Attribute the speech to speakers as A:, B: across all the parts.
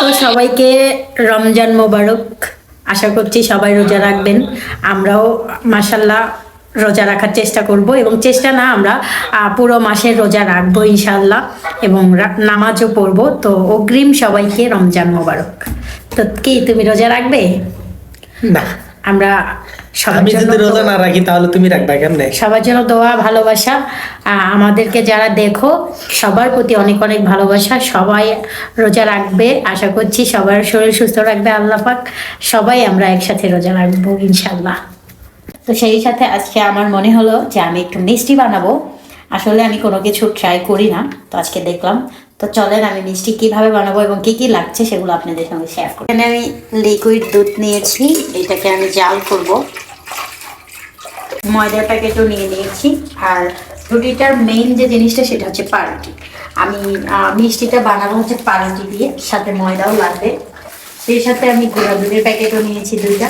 A: তো সবাইকে রমজান মোবারক। আশা করছি সবাই রোজা রাখবেন। আমরাও মাসাল্লাহ রোজা রাখার চেষ্টা করব এবং চেষ্টা না আমরা পুরো মাসের রোজা রাখব ইনশাল্লাহ এবং নামাজও পড়ব। তো অগ্রিম সবাইকে রমজান মোবারক। তো কি তুমি রোজা রাখবে?
B: না।
A: আমরা
B: আমি যদি রোজা না রাখি তাহলে তুমি রাখবা কেমনে?
A: সবার জন্য দোয়া ভালোবাসা। আমাদেরকে যারা দেখো সবার প্রতি অনেক অনেক ভালোবাসা। সবাই রোজা রাখবে আশা করছি সবার শরীর সুস্থ রাখবে আল্লাহ পাক। সবাই আমরা একসাথে রোজা রাখব ইনশাল্লাহ তো সেই সাথে আজকে আমার মনে হলো যে আমি একটু মিষ্টি বানাবো। আসলে আমি কোনো কিছু ট্রাই করি না তো আজকে দেখলাম তো চলেন আমি মিষ্টি কীভাবে বানাবো এবং কি কি লাগছে সেগুলো আপনাদের সঙ্গে শেয়ার করি এখানে আমি লিকুইড দুধ নিয়েছি, এটাকে আমি জাল করব। ময়দার প্যাকেটও নিয়ে নিয়েছি। আর রুটিটার মেইন যে জিনিসটা সেটা হচ্ছে পাউরুটি আমি মিষ্টিটা বানাবো হচ্ছে পাউরুটি দিয়ে, সাথে ময়দাও লাগবে। সেই সাথে আমি গুঁড়া দুধের প্যাকেটও নিয়েছি দুইটা।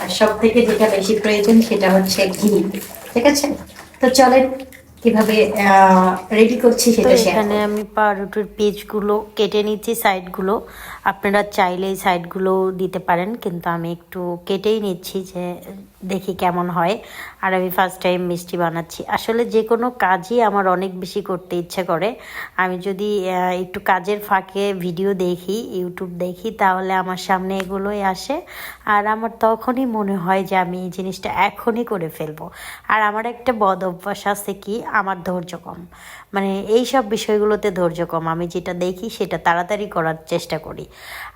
A: আর সব থেকে যেটা বেশি প্রয়োজন সেটা হচ্ছে ঘি। ঠিক আছে? তো চলেন। কীভাবে রেডি করছি সেটা শেয়ার
C: এখানে আমি পাউরুটির পেজগুলো কেটে নিচ্ছি সাইডগুলো আপনারা চাইলে এই সাইডগুলো দিতে পারেন কিন্তু আমি একটু কেটেই নিচ্ছি যে দেখি কেমন হয়। আর আমি ফার্স্ট টাইম মিষ্টি বানাচ্ছি। আসলে যে কোনো কাজই আমার অনেক বেশি করতে ইচ্ছে করে। আমি যদি একটু কাজের ফাঁকে ভিডিও দেখি ইউটিউব দেখি, তাহলে আমার সামনে এগুলোই আসে। আর আমার তখনই মনে হয় যে আমি এই জিনিসটা এখনই করে ফেলব। আর আমার একটা বদ অভ্যাস আছে কি, আমার ধৈর্য কম। মানে এই সব বিষয়গুলোতে ধৈর্য কম। আমি যেটা দেখি সেটা তাড়াতাড়ি করার চেষ্টা করি।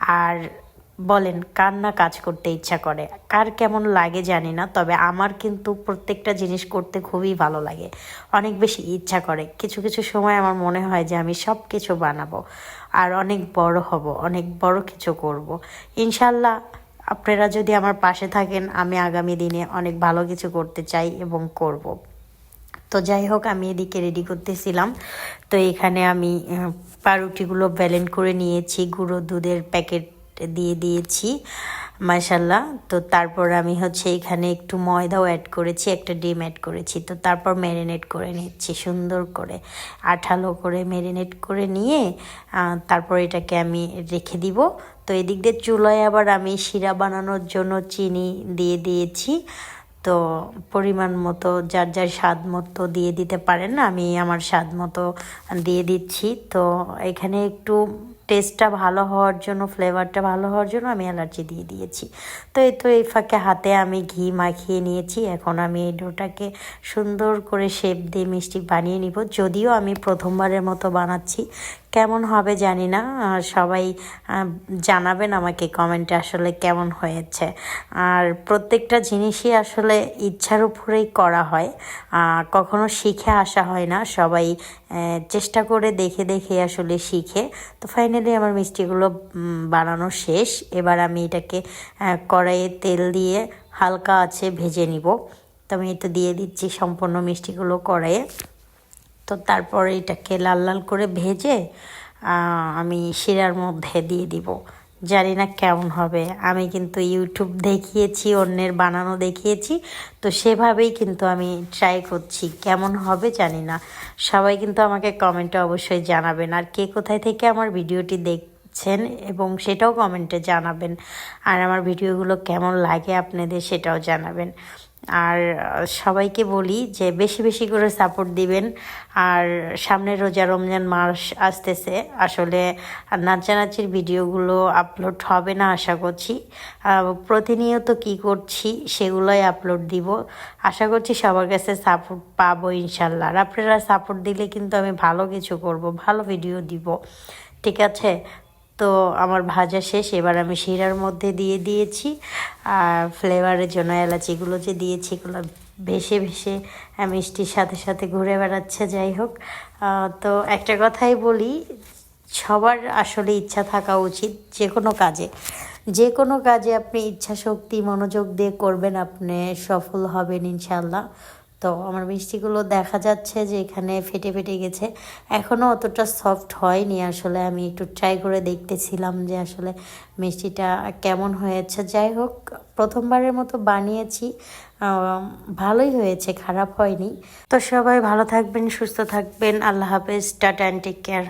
C: আর বলেন, কার না কাজ করতে ইচ্ছা করে? কার কেমন লাগে জানি না, তবে আমার কিন্তু প্রত্যেকটা জিনিস করতে খুবই ভালো লাগে। অনেক বেশি ইচ্ছা করে। কিছু কিছু সময় আমার মনে হয় যে আমি সব কিছু বানাবো আর অনেক বড় হব, অনেক বড় কিছু করব। ইনশাল্লাহ আপনারা যদি আমার পাশে থাকেন, আমি আগামী দিনে অনেক ভালো কিছু করতে চাই এবং করব। তো যাই হোক, আমি এদিকে রেডি করতেছিলাম। তো এখানে আমি পাউরুটিগুলো ব্যালেন্ড করে নিয়েছি, গুঁড়ো দুধের প্যাকেট দিয়ে দিয়েছি মাশাল্লাহ তো তারপর আমি হচ্ছে এখানে একটু ময়দাও অ্যাড করেছি, একটা ডিম অ্যাড করেছি। তো তারপর ম্যারিনেট করে নিচ্ছি, সুন্দর করে। আঠালো করে ম্যারিনেট করে নিয়ে তারপর এটাকে আমি রেখে দিব। তো এদিক দিয়ে চুলায় আবার আমি শিরা বানানোর জন্য চিনি দিয়ে দিয়েছি। তো পরিমাণ মতো, যার যার স্বাদ মতো দিয়ে দিতে পারেন, আমি আমার স্বাদ মতো দিয়ে দিচ্ছি। তো এখানে একটু টেস্টটা ভালো হওয়ার জন্য ফ্লেভারটা ভালো হওয়ার জন্য আমি অ্যালার্জি দিয়ে দিয়েছি। তো এই তো এই ফাঁকে হাতে আমি ঘি মাখিয়ে নিয়েছি। এখন আমি এই ডোটাকে সুন্দর করে শেপ দিয়ে মিষ্টি বানিয়ে নিব। যদিও আমি প্রথমবারের মতো বানাচ্ছি কেমন হবে জানি না। সবাই জানাবেন আমাকে কমেন্টে আসলে কেমন হয়েছে। আর প্রত্যেকটা জিনিসই আসলে ইচ্ছার উপরেই করা হয়। কখনো শিখে আসা হয় না। সবাই চেষ্টা করে দেখে দেখে আসলে শিখে। তো ফাইনালি আমার মিষ্টিগুলো বানানো শেষ। এবার আমি এটাকে কড়াইয়ে তেল দিয়ে হালকা আছে ভেজে নিব। তো আমি এটা দিয়ে দিচ্ছি সম্পূর্ণ মিষ্টিগুলো কড়াইয়ে। তো তারপর এটাকে লাল লাল করে ভেজে আমি শিরার মধ্যে দিয়ে দিব। জানি না কেমন হবে। আমি কিন্তু ইউটিউব দেখিয়েছি, অন্যের বানানো দেখিয়েছি, তো সেভাবেই কিন্তু আমি ট্রাই করছি। কেমন হবে জানি না। সবাই কিন্তু আমাকে কমেন্টে অবশ্যই জানাবেন। আর কে কোথায় থেকে আমার ভিডিওটি দেখছেন এবং সেটাও কমেন্টে জানাবেন। আর আমার ভিডিওগুলো কেমন লাগে আপনাদের সেটাও জানাবেন। আর সবাইকে বলি যে বেশি বেশি করে সাপোর্ট দিবেন। আর সামনে রোজা রমজান মাস আসতেছে। আসলে নাচানাচির ভিডিওগুলো আপলোড হবে না আশা করছি। প্রতিনিয়ত কি করছি সেগুলোই আপলোড দিব। আশা করছি সবার কাছে সাপোর্ট পাবো ইনশাল্লাহ। আর আপনারা সাপোর্ট দিলে কিন্তু আমি ভালো কিছু করব, ভালো ভিডিও দিব। ঠিক আছে? তো আমার ভাজা শেষ, এবার আমি শিরার মধ্যে দিয়ে দিয়েছি। আর ফ্লেভারের জন্য এলাচিগুলো যে দিয়েছি, এগুলো ভেসে ভেসে মিষ্টির সাথে সাথে ঘুরে বেড়াচ্ছে, যাই হোক। তো একটা কথাই বলি, সবার আসলে ইচ্ছা থাকা উচিত যে কোনো কাজে। যে কোনো কাজে আপনি ইচ্ছা শক্তি মনোযোগ দিয়ে করবেন, আপনি সফল হবেন ইনশাল্লাহ তো আমার মিষ্টিগুলো দেখা যাচ্ছে যে এখানে ফেটে ফেটে গেছে। এখনও অতটা সফট হয়নি আসলে, আমি একটু ট্রাই করে দেখতেছিলাম যে আসলে মিষ্টিটা কেমন হয়েছে। যাই হোক, প্রথমবারের মতো বানিয়েছি ভালোই হয়েছে, খারাপ হয়নি। তো সবাই ভালো থাকবেন, সুস্থ থাকবেন, আল্লাহ হাফেজ, টাটা অ্যান্ড টেক কেয়ার